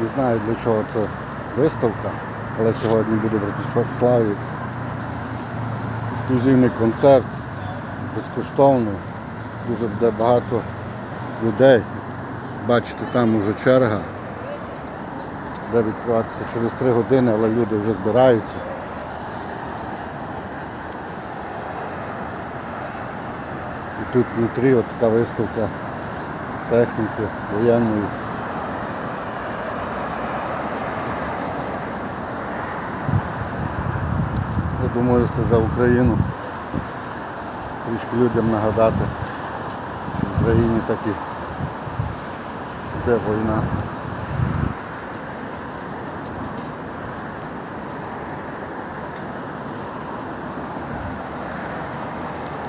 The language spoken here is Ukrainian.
Не знаю для чого це виставка, але сьогодні буде в Братиславі. Ексклюзивний концерт, безкоштовний. Дуже буде багато людей. Бачите, там уже черга. Буде відкриватися через 3 години, але люди вже збираються. І тут внутрі от така виставка техніки воєнної. Думаю, це за Україну. Трішки людям нагадати, що в Україні таки йде війна.